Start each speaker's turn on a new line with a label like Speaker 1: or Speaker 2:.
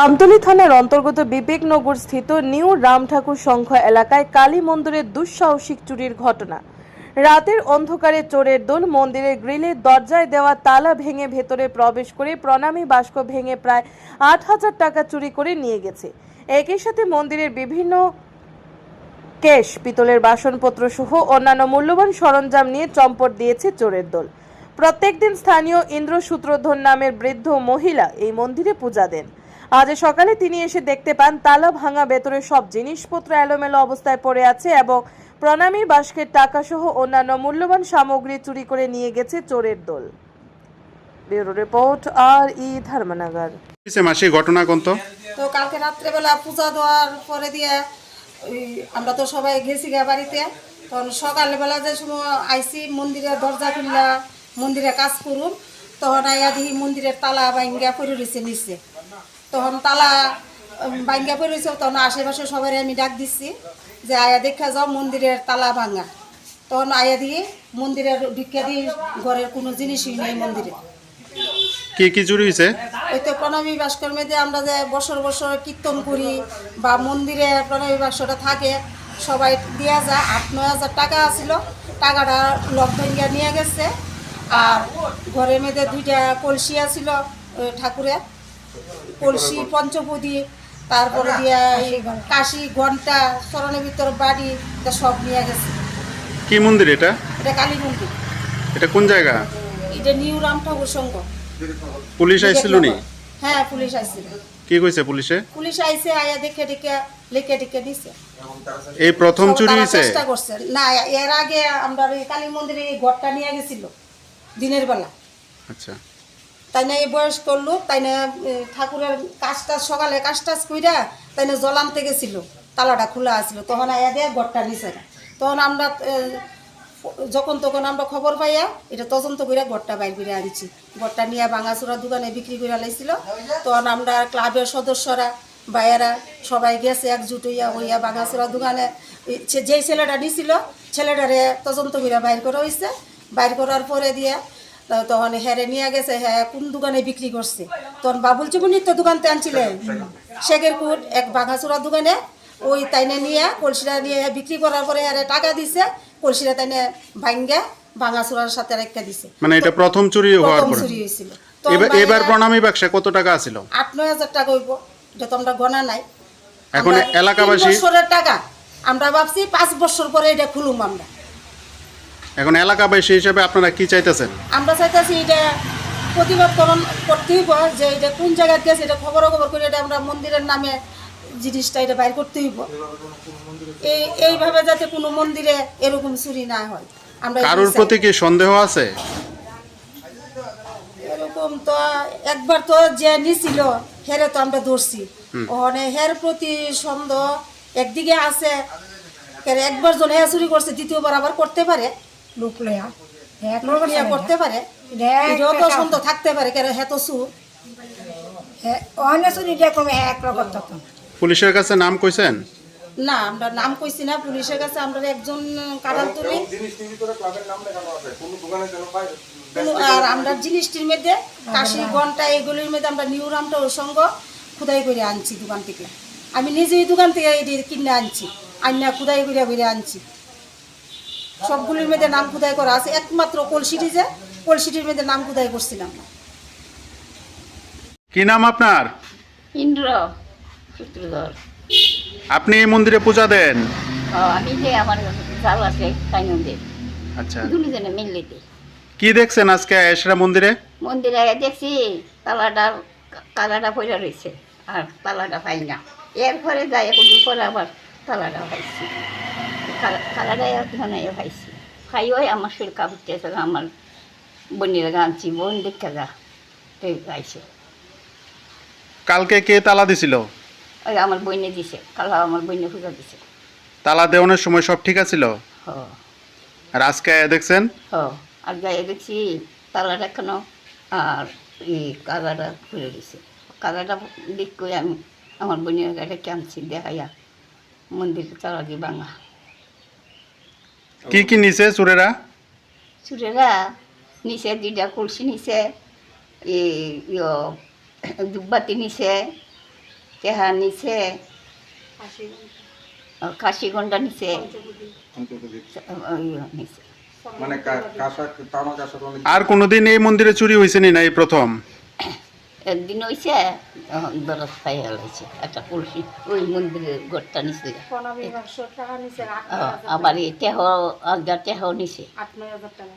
Speaker 1: আমতলী থানার অন্তর্গত বিবেকনগর স্থিত নিউ রাম ঠাকুর সংঘ এলাকায় কালী মন্দিরের দুঃসাহসিক চুরির ঘটনা। রাতের অন্ধকারে চোরের দল মন্দিরের গ্রিলের দরজায় দেওয়া তালা ভেঙে ভেতরে প্রবেশ করে প্রণামী বাস্ক ভেঙে প্রায় আট হাজার টাকা চুরি করে নিয়ে গেছে। একই সাথে মন্দিরের বিভিন্ন কেশ, পিতলের বাসনপত্র সহ অন্যান্য মূল্যবান সরঞ্জাম নিয়ে চম্পট দিয়েছে চোরের দল। প্রত্যেকদিন স্থানীয় ইন্দ্র সূত্রধর নামের বৃদ্ধ মহিলা এই মন্দিরে পূজা দেন। আজ সকালে তিনি এসে দেখতে পান তালা ভাঙা ভেতরে সব জিনিসপত্র এলোমেলো অবস্থায় পড়ে আছে এবং প্রণামী বাস্কের টাকা সহ অন্যান্য মূল্যবান সামগ্রী চুরি করে নিয়ে গেছে চোরের দল। ব্যুরো রিপোর্ট আর ই ধর্মনগর।
Speaker 2: মাসি ঘটনা কোন তো?
Speaker 3: তো কালকে রাত্রেবেলা পূজা দেওয়ার পরে দিয়ে ওই আমরা তো সবাই গেছি গা বাড়িতে। তখন সকালবেলা যে সময় আইসি মন্দিরের দরজা খুললা মন্দিরে কাজ করুন তখন আইয়া দেখি মন্দিরের তালা বাইঙ্গা পড়ে রয়েছে নিচে। তখন তালা উম, বাইঙ্গা পড়ে তখন আশেপাশে সবাই আমি ডাক দিচ্ছি যে আয়া দেখা যাও মন্দিরের তালা ভাঙা। তখন আয়া দিয়ে মন্দিরের ভিক্ষা দিয়ে ঘরের কোনো জিনিসই নেই মন্দিরে।
Speaker 2: কি কি চুরি হয়েছে
Speaker 3: ওই তো প্রণামী ভাস্কর মেয়েদের আমরা যে বছর বছর কীর্তন করি বা মন্দিরে প্রণামী বাক্সটা থাকে সবাই দেওয়া যায় আট নয় হাজার টাকা আছিল টাকাটা লক ভেঙ্গা নিয়ে গেছে। আর ঘরের মেয়েদের দুইটা কলসি আছিল ঠাকুরের। কলসি পঞ্চপদী তারপরে দিয়া এই কাশি ঘণ্টা। চরণের ভিতর বাড়ি এটা সব নিয়ে গেছে।
Speaker 2: কি মন্দির এটা?
Speaker 3: এটা কালী মন্দির।
Speaker 2: এটা কোন জায়গা?
Speaker 3: এটা নিউ রাম ঠাকুর সংঘ।
Speaker 2: পুলিশ আইছিল নি?
Speaker 3: হ্যাঁ পুলিশ আসছিল
Speaker 2: কি কইছে পুলিশে?
Speaker 3: পুলিশ আইসে আয়া দেখে দেখে লিখে টিকে দিছে।
Speaker 2: এই প্রথম চুরি হয়েছে
Speaker 3: চেষ্টা করছে। না এর আগে আমরা ওই কালী মন্দিরে এই ঘরটা নিয়ে গেছিল দিনের বেলা।
Speaker 2: আচ্ছা।
Speaker 3: তাই না এই বয়স্ক লোক, তাই না ঠাকুরের কাজ টাজ সকালে কাজ টাজ কইরা তাই না জল গেছিল, তালাটা খোলা আছিল, তখন আয়া দিয়ে ঘরটা নিচে তখন আমরা যখন তখন আমরা খবর পাইয়া এটা তদন্ত করে ঘরটা বাইর করে আনছি। ঘরটা নিয়ে ভাঙাচুরা দোকানে বিক্রি করে লাইছিল। তখন আমরা ক্লাবের সদস্যরা, ভাইয়েরা সবাই গেছে একজুট হইয়া হইয়া ভাঙাচুরা দোকানে যেই ছেলেটা নিছিল, ছেলেটারে তদন্ত করে বাইর করা হয়েছে বাইর করার পরে দিয়ে তখন হেরে নিয়ে গেছে হ্যাঁ কোন দোকানে বিক্রি করছে? তখন বাবুল চুবুনির তো দোকানতে আনছিলেন। শেখের কুট এক ভাঙাচুরা দোকানে ওই তাইনে নিয়ে কলসিটা নিয়ে বিক্রি করার পরে আরে টাকা দিছে কলসিটা তাইনে ভাঙ্গা ভাঙাচুরার সাথে রেখে দিছে।
Speaker 2: মানে এটা প্রথম চুরি হওয়ার
Speaker 3: প্রথম চুরি হয়েছিল।
Speaker 2: এবার এবার প্রণামী বাক্সে কত টাকা আছিল?
Speaker 3: আট নয় হাজার টাকা হইব এটা তো আমরা গণা নাই।
Speaker 2: এখন এলাকাবাসী
Speaker 3: বছরের টাকা। আমরা ভাবছি পাঁচ বছর পরে এটা খুলুম আমরা।
Speaker 2: এখন এলাকাবাসী হিসেবে আপনারা কি চাইতেছেন?
Speaker 3: আমরা চাইতেছি এটা প্রতিবাদ করণ করতেই হইব যে এটা কোন জায়গায় গেছে এটা খবর খবর করে এটা আমরা মন্দিরের নামে জিনিসটা এটা বাইর করতে হইব। এই এইভাবে যাতে কোনো মন্দিরে এরকম চুরি না হয়। আমরা
Speaker 2: কারোর প্রতি কি সন্দেহ আছে?
Speaker 3: এরকম তো একবার তো যে নিছিল হেরে তো আমরা ধরছি। ওখানে হের প্রতি সন্দেহ একদিকে আছে একবার জন হ্যাঁ চুরি করছে দ্বিতীয়বার আবার করতে পারে।
Speaker 4: লোক লয়া। এক
Speaker 3: করতে পারে। এটাও তো থাকতে পারে কেন হ্যাঁ তো চুর
Speaker 4: অন্য শুনি দেখো এক রকম তখন
Speaker 2: পুলিশের কাছে নাম কইছেন?
Speaker 3: না আমরা নাম কইছি না পুলিশের কাছে আমরা একজন কাটাল তুলি। আর আমরা জিনিসটির মধ্যে কাশি ঘণ্টা এগুলির মধ্যে আমরা নিউ রামটা ওর সঙ্গে খুদাই করে আনছি দোকান থেকে। আমি নিজেই দোকান থেকে কিনে আনছি আন্না খুদাই করে করে আনছি। সবগুলির মধ্যে নাম খুদাই করা আছে। একমাত্র কলসিটি যে কলসিটির মধ্যে নাম খুদাই করছিলাম। না
Speaker 2: কি নাম আপনার?
Speaker 5: ইন্দ্র সূত্রধর।
Speaker 2: আপনি এই মন্দিরে পূজা দেন?
Speaker 5: আমি যে আমার জাল আছে সাইনন্দের
Speaker 2: আচ্ছা।
Speaker 5: দুজনে মিললিতে
Speaker 2: কি দেখছেন আজকে এসরা মন্দিরে?
Speaker 5: মন্দিরে দেখছি তালাটা তালাটা পড়ে রয়েছে আর তালাটা পাই না। এরপরে যাই এখন পরে আবার তালাটা পাইছি। তালাটা এখানে পাইছি খাই ওই আমার শরীর কাপড়তে আমার বোনের গানছি বোন দেখতে যা গাইছে
Speaker 2: কালকে কে তালা দিছিল?
Speaker 5: ওই আমার বইনে দিছে কালা আমার বইনে পূজা দিছে।
Speaker 2: তালা দেওয়ানোর সময় সব ঠিক আছিল? আর আজকে দেখছেন?
Speaker 5: হ আর যাই দেখছি তালাটা এখনও আর এই কাদাটা খুলে দিছে। দিক করে আমি আমার বোনের গাড়ি আনছি দেখাইয়া মন্দিরে তালা দিয়ে ভাঙা।
Speaker 2: কি কি নিছে চোরেরা
Speaker 5: চুরেরা নিচে দুইটা কলসি ইয় দুব্বাতি নিচে তেহা নিচে কাশি গন্ডা।
Speaker 6: মানে অনেক
Speaker 2: আর কোনোদিন এই মন্দিরে চুরি হয়েছে নি না এই প্রথম?
Speaker 5: একদিন হয়েছে দরজ খাই হেলাইছে একটা কলসি ওই মন্দিরের ঘরটা নিচে আবার এই তেহ আগা
Speaker 6: টেহ নিছে। আট
Speaker 3: নয় হাজার টাকা।